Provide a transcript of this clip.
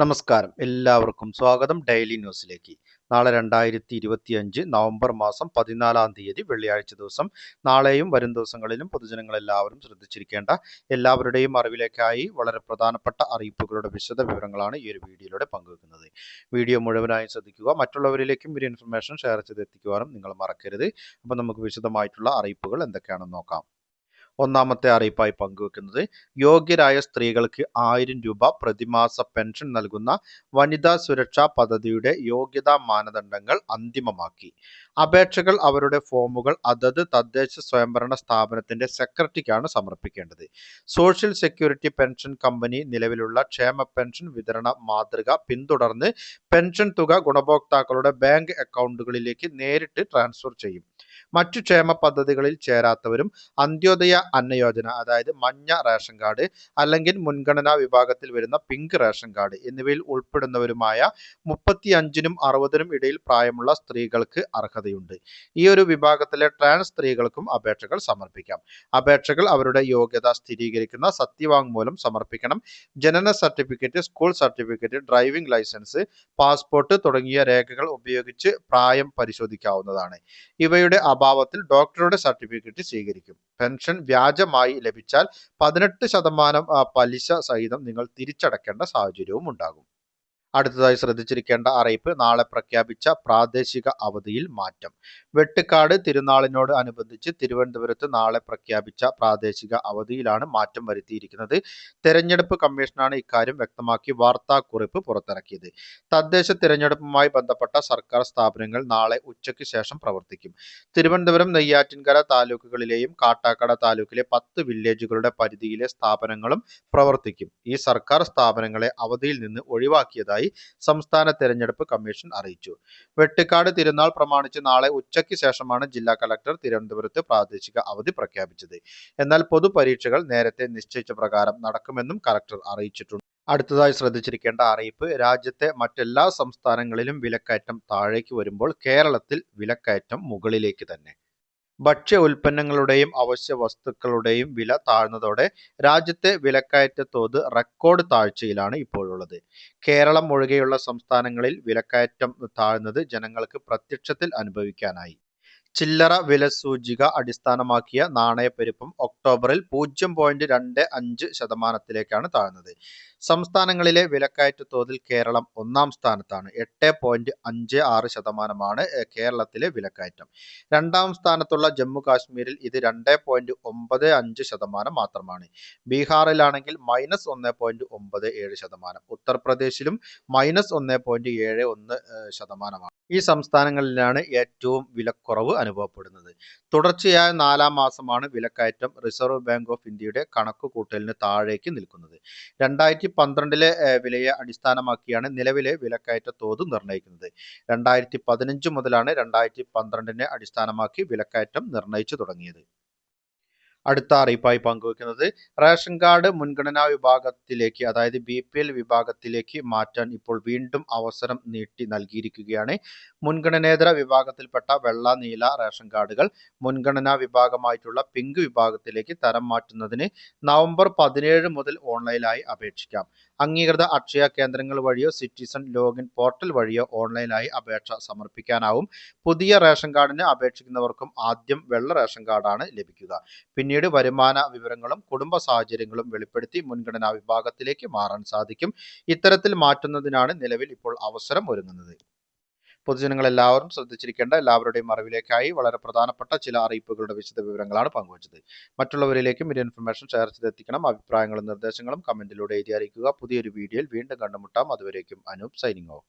നമസ്കാരം. എല്ലാവർക്കും സ്വാഗതം ഡെയിലി ന്യൂസിലേക്ക് നാളെ രണ്ടായിരത്തി ഇരുപത്തി അഞ്ച് നവംബർ മാസം പതിനാലാം തീയതി വെള്ളിയാഴ്ച ദിവസം. നാളെയും വരും ദിവസങ്ങളിലും പൊതുജനങ്ങൾ എല്ലാവരും ശ്രദ്ധിച്ചിരിക്കേണ്ട എല്ലാവരുടെയും അറിവിലേക്കായി വളരെ പ്രധാനപ്പെട്ട അറിയിപ്പുകളുടെ വിശദ വിവരങ്ങളാണ് ഈ ഒരു വീഡിയോയിലൂടെ പങ്കുവെക്കുന്നത്. വീഡിയോ മുഴുവനായി ശ്രദ്ധിക്കുക. മറ്റുള്ളവരിലേക്കും ഒരു ഇൻഫർമേഷൻ ഷെയർ ചെയ്തെത്തിക്കുവാനും നിങ്ങൾ മറക്കരുത്. അപ്പോൾ നമുക്ക് വിശദമായിട്ടുള്ള അറിയിപ്പുകൾ എന്തൊക്കെയാണെന്ന് നോക്കാം. ഒന്നാമത്തെ അറിയിപ്പായി പങ്കുവെക്കുന്നത്. യോഗ്യരായ സ്ത്രീകൾക്ക് ആയിരം രൂപ പ്രതിമാസ പെൻഷൻ നൽകുന്ന വനിതാ സുരക്ഷാ പദ്ധതിയുടെ യോഗ്യതാ മാനദണ്ഡങ്ങൾ അന്തിമമാക്കി. അപേക്ഷകൾ അവരുടെ ഫോമുകൾ അതത് തദ്ദേശ സ്വയംഭരണ സ്ഥാപനത്തിന്റെ സെക്രട്ടറിക്കാണ് സമർപ്പിക്കേണ്ടത്. സോഷ്യൽ സെക്യൂരിറ്റി പെൻഷൻ കമ്പനി നിലവിലുള്ള ക്ഷേമ പെൻഷൻ വിതരണ മാതൃക പിന്തുടർന്ന് പെൻഷൻ തുക ഗുണഭോക്താക്കളുടെ ബാങ്ക് അക്കൗണ്ടുകളിലേക്ക് നേരിട്ട് ട്രാൻസ്ഫർ ചെയ്യും. മറ്റു ക്ഷേമ പദ്ധതികളിൽ ചേരാത്തവരും അന്ത്യോദയ അന്നയോജന അതായത് മഞ്ഞ റേഷൻ കാർഡ് അല്ലെങ്കിൽ മുൻഗണനാ വിഭാഗത്തിൽ വരുന്ന പിങ്ക് റേഷൻ കാർഡ് എന്നിവയിൽ ഉൾപ്പെടുന്നവരുമായ മുപ്പത്തി അഞ്ചിനും അറുപതിനും ഇടയിൽ പ്രായമുള്ള സ്ത്രീകൾക്ക് അർഹതയുണ്ട്. ഈ ഒരു വിഭാഗത്തിലെ ട്രാൻസ് സ്ത്രീകൾക്കും അപേക്ഷകൾ സമർപ്പിക്കാം. അപേക്ഷകൾ അവരുടെ യോഗ്യത സ്ഥിരീകരിക്കുന്ന സത്യവാങ്മൂലം സമർപ്പിക്കണം. ജനന certificate school certificate driving licence passport തുടങ്ങിയ രേഖകൾ ഉപയോഗിച്ച് പ്രായം പരിശോധിക്കാവുന്നതാണ്. ഇവയുടെ അഭാവത്തിൽ ഡോക്ടറുടെ സർട്ടിഫിക്കറ്റ് സ്വീകരിക്കും. പെൻഷൻ വ്യാജമായി ലഭിച്ചാൽ പതിനെട്ട് ശതമാനം പലിശ സഹിതം നിങ്ങൾ തിരിച്ചടക്കേണ്ട സാഹചര്യവും ഉണ്ടാകും. അടുത്തതായി ശ്രദ്ധിച്ചിരിക്കേണ്ട അറിയിപ്പ് നാളെ പ്രഖ്യാപിച്ച പ്രാദേശിക അവധിയിൽ മാറ്റം. വെട്ടിക്കാട് തിരുനാളിനോട് അനുബന്ധിച്ച് തിരുവനന്തപുരത്ത് നാളെ പ്രഖ്യാപിച്ച പ്രാദേശിക അവധിയിലാണ് മാറ്റം വരുത്തിയിരിക്കുന്നത്. തെരഞ്ഞെടുപ്പ് കമ്മീഷനാണ് ഇക്കാര്യം വ്യക്തമാക്കി വാർത്താക്കുറിപ്പ് പുറത്തിറക്കിയത്. തദ്ദേശ തിരഞ്ഞെടുപ്പുമായി ബന്ധപ്പെട്ട സർക്കാർ സ്ഥാപനങ്ങൾ നാളെ ഉച്ചയ്ക്ക് ശേഷം പ്രവർത്തിക്കും. തിരുവനന്തപുരം നെയ്യാറ്റിൻകര താലൂക്കുകളിലെയും കാട്ടാക്കട താലൂക്കിലെ പത്ത് വില്ലേജുകളുടെ പരിധിയിലെ സ്ഥാപനങ്ങളും പ്രവർത്തിക്കും. ഈ സർക്കാർ സ്ഥാപനങ്ങളെ അവധിയിൽ നിന്ന് ഒഴിവാക്കിയതായി സംസ്ഥാന തെരഞ്ഞെടുപ്പ് കമ്മീഷൻ അറിയിച്ചു. വെട്ടിക്കാട് തിരുനാൾ പ്രമാണിച്ച് നാളെ ഉച്ചയ്ക്ക് ശേഷമാണ് ജില്ലാ കലക്ടർ തിരുവനന്തപുരത്ത് പ്രാദേശിക അവധി പ്രഖ്യാപിച്ചത്. എന്നാൽ പൊതുപരീക്ഷകൾ നേരത്തെ നിശ്ചയിച്ച പ്രകാരം നടക്കുമെന്നും കലക്ടർ അറിയിച്ചിട്ടുണ്ട്. അടുത്തതായി ശ്രദ്ധിച്ചിരിക്കേണ്ട അറിയിപ്പ് രാജ്യത്തെ മറ്റെല്ലാ സംസ്ഥാനങ്ങളിലും വിലക്കയറ്റം താഴേക്ക് വരുമ്പോൾ കേരളത്തിൽ വിലക്കയറ്റം മുകളിലേക്ക് തന്നെ. ഭക്ഷ്യ ഉൽപ്പന്നങ്ങളുടെയും അവശ്യ വസ്തുക്കളുടെയും വില താഴ്ന്നതോടെ രാജ്യത്തെ വിലക്കയറ്റ തോത് റെക്കോർഡ് താഴ്ചയിലാണ് ഇപ്പോഴുള്ളത്. കേരളം ഒഴികെയുള്ള സംസ്ഥാനങ്ങളിൽ വിലക്കയറ്റം താഴ്ന്നത് ജനങ്ങൾക്ക് പ്രത്യക്ഷത്തിൽ അനുഭവിക്കാനായി. ചില്ലറ വില സൂചിക അടിസ്ഥാനമാക്കിയ നാണയപ്പെരുപ്പം ഒക്ടോബറിൽ പൂജ്യം പോയിന്റ് രണ്ട് അഞ്ച് ശതമാനത്തിലേക്കാണ് താഴ്ന്നത്. സംസ്ഥാനങ്ങളിലെ വിലക്കയറ്റ തോതിൽ കേരളം ഒന്നാം സ്ഥാനത്താണ്. എട്ട് പോയിന്റ് അഞ്ച് ആറ് ശതമാനമാണ് കേരളത്തിലെ വിലക്കയറ്റം. രണ്ടാം സ്ഥാനത്തുള്ള ജമ്മു കാശ്മീരിൽ ഇത് രണ്ട് പോയിന്റ് ഒമ്പത് അഞ്ച് ശതമാനം മാത്രമാണ്. ബീഹാറിലാണെങ്കിൽ മൈനസ് ഒന്ന് പോയിന്റ് ഒമ്പത് ഏഴ് ശതമാനം. ഉത്തർപ്രദേശിലും മൈനസ് ഒന്ന് പോയിന്റ് ഏഴ് ഒന്ന് ശതമാനമാണ്. ഈ സംസ്ഥാനങ്ങളിലാണ് ഏറ്റവും വിലക്കുറവ് അനുഭവപ്പെടുന്നത്. തുടർച്ചയായ നാലാം മാസമാണ് വിലക്കയറ്റം റിസർവ് ബാങ്ക് ഓഫ് ഇന്ത്യയുടെ കണക്ക് കൂട്ടലിന് താഴേക്ക് നിൽക്കുന്നത്. രണ്ടായിരത്തി പന്ത്രണ്ടിലെ വിലയെ അടിസ്ഥാനമാക്കിയാണ് നിലവിലെ വിലക്കയറ്റ തോത് നിർണയിക്കുന്നത്. രണ്ടായിരത്തി പതിനഞ്ച് മുതലാണ് രണ്ടായിരത്തി പന്ത്രണ്ടിനെ അടിസ്ഥാനമാക്കി വിലക്കയറ്റം നിർണയിച്ചു തുടങ്ങിയത്. അടുത്ത അറിയിപ്പായി പങ്കുവെക്കുന്നത് റേഷൻ കാർഡ് മുൻഗണനാ വിഭാഗത്തിലേക്ക് അതായത് ബി വിഭാഗത്തിലേക്ക് മാറ്റാൻ ഇപ്പോൾ വീണ്ടും അവസരം നീട്ടി നൽകിയിരിക്കുകയാണ്. മുൻഗണനേതര വിഭാഗത്തിൽപ്പെട്ട വെള്ള നീല റേഷൻ കാർഡുകൾ മുൻഗണനാ വിഭാഗമായിട്ടുള്ള പിങ്ക് വിഭാഗത്തിലേക്ക് തരം മാറ്റുന്നതിന് നവംബർ പതിനേഴ് മുതൽ ഓൺലൈനായി അപേക്ഷിക്കാം. അംഗീകൃത അക്ഷയ കേന്ദ്രങ്ങൾ വഴിയോ സിറ്റിസൺ ലോഗിൻ പോർട്ടൽ വഴിയോ ഓൺലൈനായി അപേക്ഷ സമർപ്പിക്കാനാവും. പുതിയ റേഷൻ കാർഡിന് അപേക്ഷിക്കുന്നവർക്കും ആദ്യം വെള്ള റേഷൻ കാർഡാണ് ലഭിക്കുക. പിന്നീട് വരുമാന വിവരങ്ങളും കുടുംബ സാഹചര്യങ്ങളും വെളിപ്പെടുത്തി മുൻഗണനാ വിഭാഗത്തിലേക്ക് മാറാൻ സാധിക്കും. ഇത്തരത്തിൽ മാറ്റുന്നതിനാണ് നിലവിൽ ഇപ്പോൾ അവസരം ഒരുങ്ങുന്നത്. പൊതുജനങ്ങൾ എല്ലാവരും ശ്രദ്ധിച്ചിരിക്കേണ്ട എല്ലാവരുടെയും അറിവിലേക്കായി വളരെ പ്രധാനപ്പെട്ട ചില അറിയിപ്പുകളുടെ വിശദ വിവരങ്ങളാണ് പങ്കുവച്ചത്. മറ്റുള്ളവരിലേക്കും ഈ ഇൻഫർമേഷൻ ഷെയർ ചെയ്തെത്തിക്കണം. അഭിപ്രായങ്ങളും നിർദ്ദേശങ്ങളും കമന്റിലൂടെ എഴുതി അറിയിക്കുക. പുതിയൊരു വീഡിയോയിൽ വീണ്ടും കണ്ടുമുട്ടാം. അതുവരേക്കും അനൂപ് സൈനിങ് ഓഫ്